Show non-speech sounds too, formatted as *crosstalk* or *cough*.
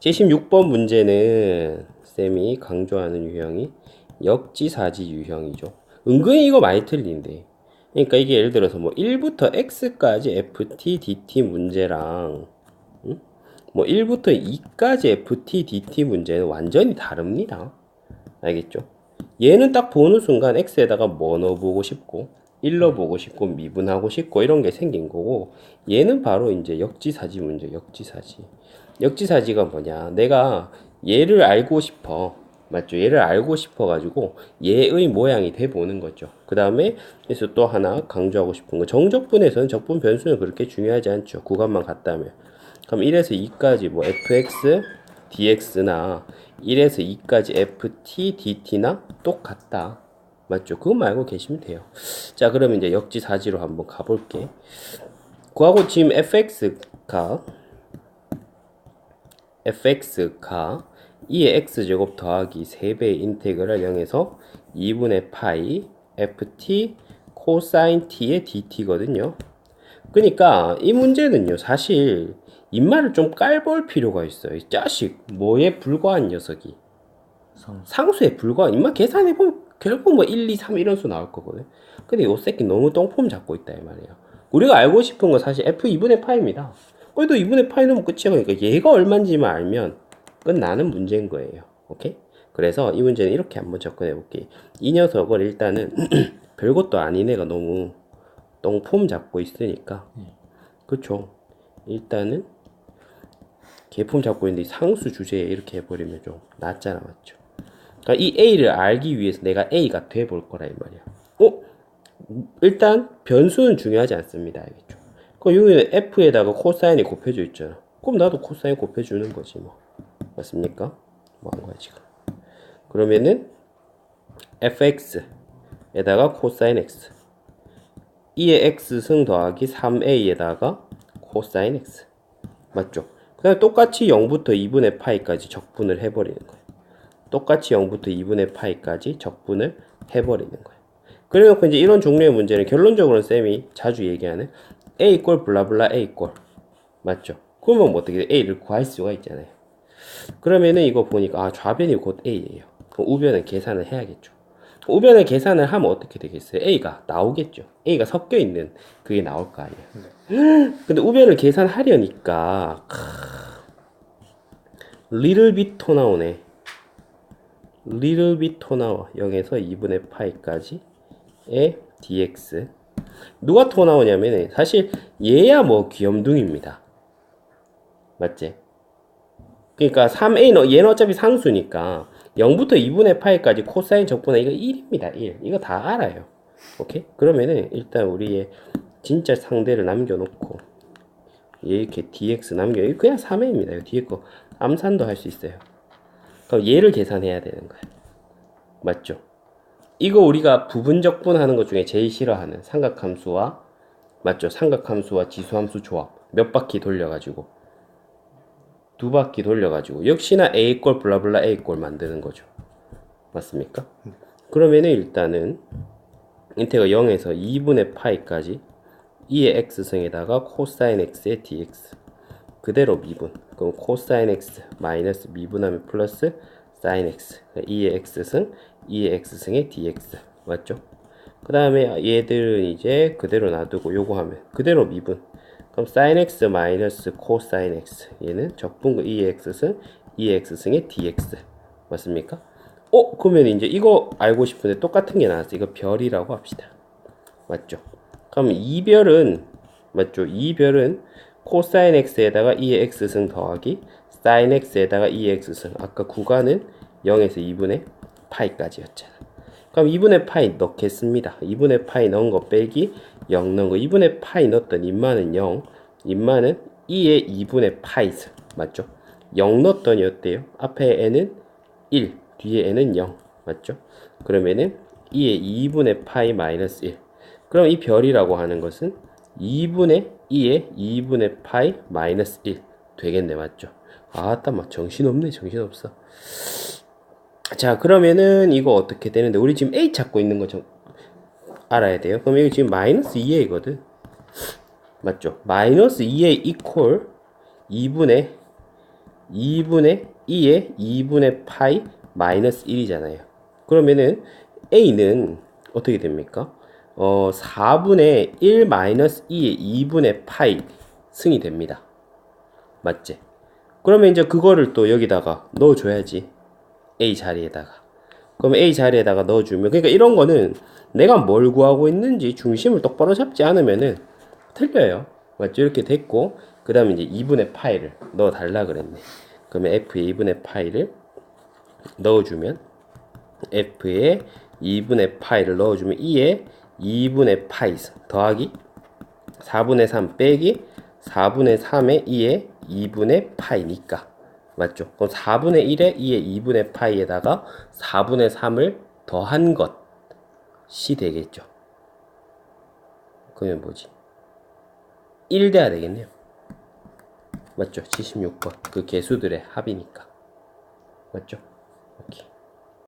76번 문제는 쌤이 강조하는 유형이 역지사지 유형이죠. 은근히 이거 많이 틀린데. 그러니까 이게 예를 들어서 뭐 1부터 x까지 ft dt 문제랑 응? 뭐 1부터 2까지 ft dt 문제는 완전히 다릅니다. 알겠죠? 얘는 딱 보는 순간 x에다가 뭐 넣어보고 싶고 1 넣어보고 싶고 미분하고 싶고 이런 게 생긴 거고 얘는 바로 이제 역지사지 문제 역지사지 역지사지가 뭐냐? 내가 얘를 알고 싶어. 맞죠? 얘를 알고 싶어 가지고 얘의 모양이 돼 보는 거죠. 그 다음에 그래서 또 하나 강조하고 싶은 거. 정적분에서는 적분 변수는 그렇게 중요하지 않죠. 구간만 같다면. 그럼 1에서 2까지 뭐 fx dx나 1에서 2까지 ft dt나 똑같다. 맞죠? 그거 말고 계시면 돼요. 자, 그러면 이제 역지사지로 한번 가볼게. 그하고 지금 fx가 fx가 2의 x제곱 더하기 3배의 인테그랄 0에서 2분의 파이 ft 코사인 t의 dt거든요. 그러니까 이 문제는요, 사실 입말을 좀 깔볼 필요가 있어요. 이 자식, 뭐에 불과한 녀석이. 상수 에 불과한, 입말 계산해 보면 결국 뭐 1, 2, 3 이런 수 나올 거거든. 근데 요 새끼 너무 똥폼 잡고 있다 이 말이에요. 우리가 알고 싶은 건 사실 f 2분의 파입니다. 그래도 2분의 파이 넣으면 끝이야. 그러니까 얘가 얼마인지만 알면 끝나는 문제인 거예요. 오케이? 그래서 이 문제는 이렇게 한번 접근해 볼게. 이 녀석을 일단은 *clears throat* 별것도 아닌 애가 너무 똥폼 잡고 있으니까 그쵸? 일단은 개품 잡고 있는데 상수 주제에 이렇게 해버리면 좀 낫잖아 맞죠? 그러니까 이 A를 알기 위해서 내가 A가 돼 볼 거라 이 말이야. 어? 일단 변수는 중요하지 않습니다. 알겠죠? 그 여기는 F에다가 코사인이 곱해져 있잖아. 그럼 나도 코사인 곱해주는 거지 뭐. 맞습니까? 뭐한 거야 지금. 그러면은 fx에다가 코사인 x 2의 x승 더하기 3a에다가 코사인 x 맞죠? 그냥 똑같이 0부터 2분의 파이까지 적분을 해버리는 거예요. 똑같이 0부터 2분의 파이까지 적분을 해버리는 거예요. 그래놓고 이제 이런 종류의 문제는 결론적으로는 쌤이 자주 얘기하는 a 이꼴 블라블라 a 이꼴 맞죠? 그러면 뭐 어떻게 돼? a를 구할 수가 있잖아요. 그러면은 이거 보니까 아 좌변이 곧 a예요. 우변은 계산을 해야겠죠. 우변을 계산을 하면 어떻게 되겠어요? a가 나오겠죠. a가 섞여 있는 그게 나올 거 아니에요. *gasps* 근데 우변을 계산하려니까 little bit 더 나오네. little bit 더 나와. 0에서 2분의 파이까지 의 dx. 누가 더 나오냐면 사실 얘야 뭐 귀염둥입니다. 맞지? 그러니까 3a 얘는 어차피 상수니까 0부터 2분의 파이까지 코사인 적분의 이거 1입니다. 1. 이거 다 알아요. 오케이? 그러면은 일단 우리의 진짜 상대를 남겨놓고 얘 이렇게 dx 남겨 그냥 3a입니다. 뒤에 거 암산도 할 수 있어요. 그럼 얘를 계산해야 되는 거예요. 맞죠? 이거 우리가 부분적분 하는 것 중에 제일 싫어하는 삼각함수와 맞죠? 삼각함수와 지수함수 조합 몇 바퀴 돌려가지고 두 바퀴 돌려가지고 역시나 a꼴 블라블라 a꼴 만드는 거죠. 맞습니까? 그러면은 일단은 인테가 0에서 2분의 파이까지 2의 x승에다가 코사인 x의 dx 그대로 미분 그럼 코사인 x 마이너스 미분하면 플러스 사인 x 2의 x승 2의 x승의 dx 맞죠? 그 다음에 얘들은 이제 그대로 놔두고 요거 하면 그대로 미분 그럼 sin x 마이너스 코사인 x 얘는 적분구 2x승 2x승의 dx 맞습니까? 어? 그러면 이제 이거 알고 싶은데 똑같은 게 나왔어 이거 별이라고 합시다 맞죠? 그럼 이 별은 맞죠? 이 별은 코사인 x에다가 2의 x승 더하기 sin x에다가 2의 x승 아까 구간은 0에서 2분의 파이까지였잖아 그럼 2분의 파이 넣겠습니다. 2분의 파이 넣은 거 빼기 0 넣은 거 2분의 파이 넣었던 인마는 0 인마는 2의 2분의 파이스 맞죠? 0 넣었더니 어때요? 앞에 n은 1 뒤에 n은 0 맞죠? 그러면은 2의 2분의 파이 마이너스 1 그럼 이 별이라고 하는 것은 2분의 2의 2분의 파이 마이너스 1 되겠네 맞죠? 아따 막 정신없네 정신없어 자 그러면은 이거 어떻게 되는데 우리 지금 a 찾고 있는 거 좀 알아야 돼요 그럼 이거 지금 마이너스 2a거든 맞죠 마이너스 2a 이퀄 2분의 2분의 2에 2분의 파이 마이너스 1이잖아요. 그러면은 a는 어떻게 됩니까? 어, 4분의 1 마이너스 2의 2분의 파이 승이 됩니다. 맞지? 그러면 이제 그거를 또 여기다가 넣어줘야지. A 자리에다가. 그럼 A 자리에다가 넣어주면, 그러니까 이런 거는 내가 뭘 구하고 있는지 중심을 똑바로 잡지 않으면은 틀려요. 맞죠? 이렇게 됐고, 그 다음에 이제 2분의 파이를 넣어달라 그랬네. 그러면 F의 2분의 파이를 넣어주면, F에 2분의 파이를 넣어주면 2에 2분의 파이 더하기 4분의 3 빼기 4분의 3에 2에 2분의 파이니까 맞죠? 그럼 4분의 1에 2에 2분의 파이에다가 4분의 3을 더한 것이 되겠죠. 그러면 뭐지? 1 돼야 되겠네요. 맞죠? 76번 그 개수들의 합이니까 맞죠?